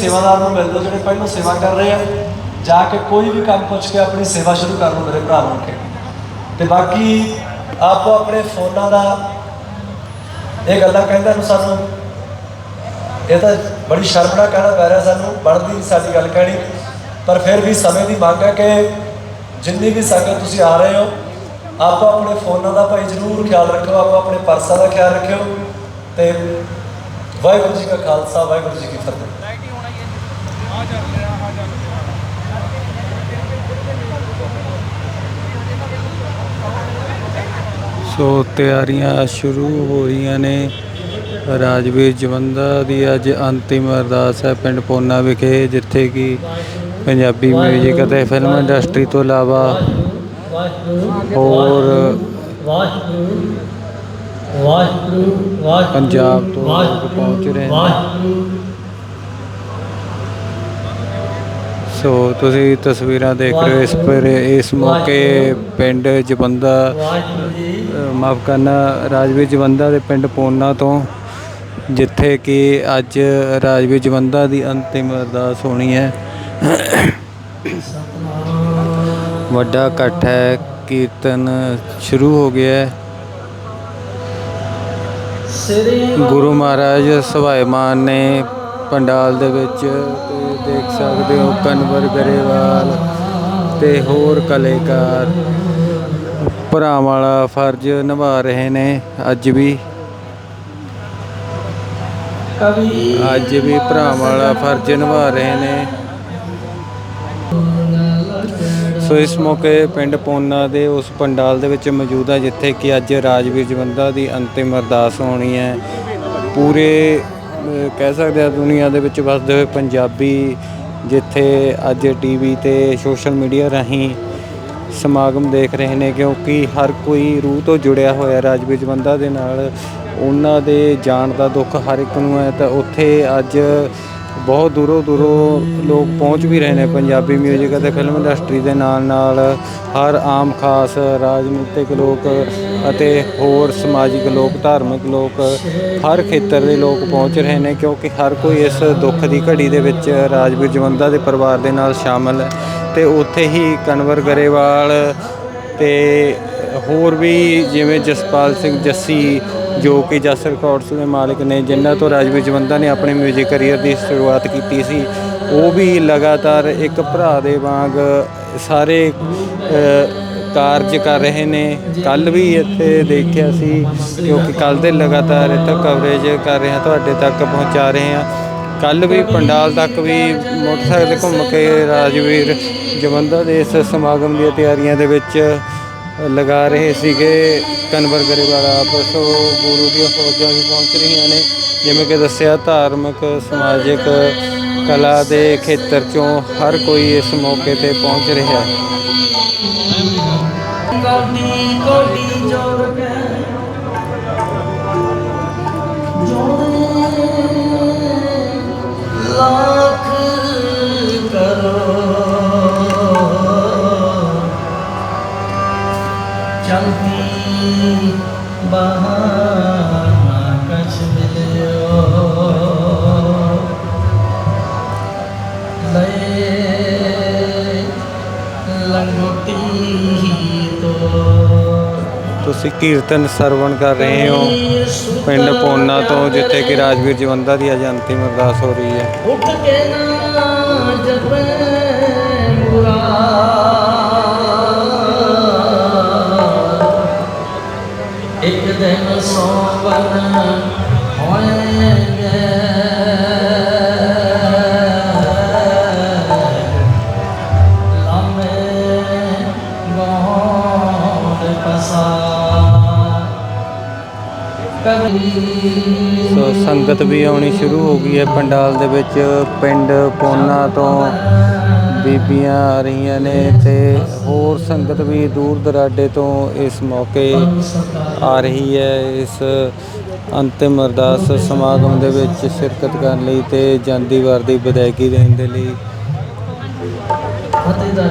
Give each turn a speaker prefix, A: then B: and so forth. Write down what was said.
A: ਸੇਵਾਦਾਰ ਨੂੰ ਮਿਲ ਲਓ ਜਿਹੜੇ ਪਹਿਲਾਂ ਸੇਵਾ ਕਰ ਰਹੇ ਆ, ਜਾ ਕੇ ਕੋਈ ਵੀ ਕੰਮ ਪੁੱਛ ਕੇ ਆਪਣੀ ਸੇਵਾ ਸ਼ੁਰੂ ਕਰ ਲਓ ਮੇਰੇ ਭਰਾ ਬਣ ਕੇ ਤੇ ਬਾਕੀ ਆਪੋ ਆਪਣੇ ਫੋਨਾਂ ਦਾ ਇਹ ਗੱਲਾਂ ਕਹਿੰਦਾ ਨੂੰ ਸਾਨੂੰ। ਇਹ ਤਾਂ ਬੜੀ ਸ਼ਰਮਣਾ ਕਹਿਣਾ ਪੈ ਰਿਹਾ ਸਾਨੂੰ, ਬਣਦੀ ਸਾਡੀ ਗੱਲ ਕਹਿਣੀ। ਪਰ ਫਿਰ ਵੀ ਸਮੇਂ ਦੀ ਮੰਗ ਹੈ ਕਿ ਜਿੰਨੀ ਵੀ ਸੰਗਤ ਤੁਸੀਂ ਆ ਰਹੇ ਹੋ, ਆਪੋ ਆਪਣੇ ਫੋਨਾਂ ਦਾ ਭਾਈ ਜ਼ਰੂਰ ਖਿਆਲ ਰੱਖਿਓ, ਆਪੋ ਆਪਣੇ ਪਰਸਾਂ ਦਾ ਖਿਆਲ ਰੱਖਿਓ। ਤੇ ਵਾਹਿਗੁਰੂ ਜੀ ਕਾ ਖਾਲਸਾ, ਵਾਹਿਗੁਰੂ ਜੀ ਕੀ ਫਤਿਹ।
B: ਸੋ ਤਿਆਰੀਆਂ ਸ਼ੁਰੂ ਹੋ ਰਹੀਆਂ ਨੇ ਰਾਜਵੀਰ ਜਵੰਦਾ ਦੀ ਅੱਜ ਅੰਤਿਮ ਅਰਦਾਸ ਹੈ ਪਿੰਡ ਪੋਨਾ ਵਿਖੇ ਜਿੱਥੇ ਕਿ ਪੰਜਾਬੀ ਮਿਊਜ਼ਿਕ ਅਤੇ ਫਿਲਮ ਇੰਡਸਟਰੀ ਤੋਂ ਇਲਾਵਾ ਹੋਰ
C: ਵਾਹਿਗੁਰੂ ਵਾਹਿਗੁਰੂ
B: ਪੰਜਾਬ ਤੋਂ ਪਹੁੰਚ ਰਹੇ ਨੇ।
C: ਵਾਹਿਗੁਰੂ
B: ਸੋ ਤੁਸੀਂ ਤਸਵੀਰਾਂ ਦੇਖ ਰਹੇ ਹੋ ਇਸ ਪਰ ਇਸ ਮੌਕੇ ਪਿੰਡ ਜਵੰਦਾ ਮਾਫ ਕਰਨਾ ਰਾਜਵੀਰ ਜਵੰਦਾ ਦੇ ਪਿੰਡ ਪੋਨਾ ਤੋਂ ਜਿੱਥੇ ਕਿ ਅੱਜ ਰਾਜਵੀਰ ਜਵੰਦਾ ਦੀ ਅੰਤਿਮ ਅਰਦਾਸ ਹੋਣੀ ਹੈ। ਵੱਡਾ ਇਕੱਠ ਹੈ ਕੀਰਤਨ ਸ਼ੁਰੂ ਹੋ ਗਿਆ ਹੈ। ਗੁਰੂ ਮਹਾਰਾਜ ਸਵਾਇਮਾਨ ਨੇ ਪੰਡਾਲ ਦੇ ਵਿੱਚ ਤੇ ਦੇਖ ਸਕਦੇ ਹੋ ਕਨਵਰ ਗਰੇਵਾਲ ਤੇ ਹੋਰ ਕਲਾਕਾਰ। ਭਰਾਵਾਂ ਵਾਲਾ ਫਰਜ਼ ਨਿਭਾ ਰਹੇ ਨੇ ਅੱਜ ਵੀ। ਅੱਜ ਵੀ ਭਰਾਵਾਂ ਵਾਲਾ ਫਰਜ਼ ਨਿਭਾ ਰਹੇ ਨੇ। ਸੋ ਇਸ ਮੌਕੇ ਪਿੰਡ ਪੋਨਾ ਦੇ ਉਸ ਪੰਡਾਲ ਦੇ ਵਿੱਚ ਮੌਜੂਦ ਹੈ ਜਿੱਥੇ ਕਿ ਅੱਜ ਰਾਜਵੀਰ ਜਵੰਦਾ ਦੀ ਅੰਤਿਮ ਅਰਦਾਸ ਹੋਣੀ ਹੈ। ਪੂਰੇ ਕਹਿ ਸਕਦੇ ਆ ਦੁਨੀਆ ਦੇ ਵਿੱਚ ਵੱਸਦੇ ਹੋਏ ਪੰਜਾਬੀ ਜਿੱਥੇ ਅੱਜ ਟੀਵੀ ਤੇ ਸੋਸ਼ਲ ਮੀਡੀਆ ਰਾਹੀਂ ਸਮਾਗਮ ਦੇਖ ਰਹੇ ਨੇ, ਕਿਉਂਕਿ ਹਰ ਕੋਈ ਰੂਹ ਤੋਂ ਜੁੜਿਆ ਹੋਇਆ ਰਾਜਵੀਰ ਜਵੰਦਾ ਦੇ ਨਾਲ, ਉਹਨਾਂ ਦੇ ਜਾਣ ਦਾ ਦੁੱਖ ਹਰ ਇੱਕ ਨੂੰ ਹੈ, ਤਾਂ ਉੱਥੇ ਅੱਜ ਬਹੁਤ ਦੂਰੋਂ ਦੂਰੋਂ ਲੋਕ ਪਹੁੰਚ ਵੀ ਰਹੇ ਨੇ ਪੰਜਾਬੀ ਮਿਊਜ਼ਿਕ ਅਤੇ ਫਿਲਮ ਇੰਡਸਟਰੀ ਦੇ ਨਾਲ ਨਾਲ ਹਰ ਆਮ ਖਾਸ ਰਾਜਨੀਤਿਕ ਲੋਕ ਅਤੇ ਹੋਰ ਸਮਾਜਿਕ ਲੋਕ, ਧਾਰਮਿਕ ਲੋਕ ਹਰ ਖੇਤਰ ਦੇ ਲੋਕ ਪਹੁੰਚ ਰਹੇ ਨੇ ਕਿਉਂਕਿ ਹਰ ਕੋਈ ਇਸ ਦੁੱਖ ਦੀ ਘੜੀ ਦੇ ਵਿੱਚ ਰਾਜਵੀਰ ਜਵੰਦਾ ਦੇ ਪਰਿਵਾਰ ਦੇ ਨਾਲ ਸ਼ਾਮਲ ਹੈ ਤੇ ਉੱਥੇ ਹੀ ਕਨਵਰ ਗਰੇਵਾਲ ਤੇ ਹੋਰ ਵੀ ਜਿਵੇਂ ਜਸਪਾਲ ਸਿੰਘ ਜੱਸੀ, ਜੋ ਕਿ ਜਸ ਰਿਕਾਰਡਸ ਦੇ ਮਾਲਕ ਨੇ, ਜਿਨ੍ਹਾਂ ਤੋਂ ਰਾਜਵੀਰ ਜਵੰਦਾ ਨੇ ਆਪਣੇ 뮤직 ਕੈਰੀਅਰ ਦੀ ਸ਼ੁਰੂਆਤ ਕੀਤੀ ਸੀ, ਉਹ ਵੀ ਲਗਾਤਾਰ ਇੱਕ ਭਰਾ ਦੇ ਵਾਂਗ ਸਾਰੇ ਕਾਰਜ ਕਰ ਰਹੇ ਨੇ। ਕੱਲ ਵੀ ਇੱਥੇ ਦੇਖਿਆ ਸੀ, ਕਿਉਂਕਿ ਕੱਲ ਦੇ ਲਗਾਤਾਰ ਇੱਥੇ ਕਵਰੇਜ ਕਰ ਰਹੇ ਹਾਂ, ਤੁਹਾਡੇ ਤੱਕ ਪਹੁੰਚਾ ਰਹੇ ਹਾਂ। ਕੱਲ ਵੀ ਪੰਡਾਲ ਤੱਕ ਵੀ ਮੋਟਰਸਾਈਕਲ ਘੁੰਮ ਕੇ ਰਾਜਵੀਰ ਜਵੰਦਾ ਦੇ ਇਸ ਸਮਾਗਮ ਦੀਆਂ ਤਿਆਰੀਆਂ ਦੇ ਵਿੱਚ ਲਗਾ ਰਹੇ ਸੀਗੇ। ਕਨਵਰ ਗਰੇਵਾਲਾ ਆਪ, ਸੋ ਗੁਰੂ ਦੀਆਂ ਫੌਜਾਂ ਵੀ ਪਹੁੰਚ ਰਹੀਆਂ ਨੇ। ਜਿਵੇਂ ਕਿ ਦੱਸਿਆ, ਧਾਰਮਿਕ, ਸਮਾਜਿਕ, ਕਲਾ ਦੇ ਖੇਤਰ ਚੋਂ ਹਰ ਕੋਈ ਇਸ ਮੌਕੇ ਤੇ ਪਹੁੰਚ ਰਿਹਾ ਹੈ।
C: কবি কবি জোরবে লাখ করো চলতি बहाना कछ मिलियो लंगोटी
B: ਤੁਸੀਂ ਕੀਰਤਨ ਸਰਵਣ ਕਰ ਰਹੇ ਹੋ। ਪਿੰਡ ਪੋਨਾ ਤੋਂ, ਜਿੱਥੇ ਕਿ ਰਾਜਵੀਰ ਜਵੰਦਾ ਦੀ ਅੱਜ ਅੰਤਿਮ ਅਰਦਾਸ ਹੋ ਰਹੀ ਹੈ।
C: ਉੱਠ ਕੇ ਨਾ ਜਪੇ ਮੁਰਾਦ।
B: ਸੋ ਸੰਗਤ ਵੀ ਆਉਣੀ ਸ਼ੁਰੂ ਹੋ ਗਈ ਹੈ ਪੰਡਾਲ ਦੇ ਵਿੱਚ। ਪਿੰਡ ਪੋਨਾ ਤੋਂ ਬੀਬੀਆਂ ਆ ਰਹੀਆਂ ਨੇ ਤੇ ਹੋਰ ਸੰਗਤ ਵੀ ਦੂਰ ਦਰਾਡੇ ਤੋਂ ਇਸ ਮੌਕੇ ਆ ਰਹੀ ਹੈ। ਇਸ ਅੰਤਿਮ ਅਰਦਾਸ ਸਮਾਗਮ ਦੇ ਵਿੱਚ ਸ਼ਿਰਕਤ ਕਰਨ ਲਈ ਤੇ ਜਾਂਦੀ ਵਾਰ ਦੀ ਵਿਦਾਇਗੀ ਦੇਣ ਦੇ ਲਈ।
C: ਫਤਿਹ ਦਾ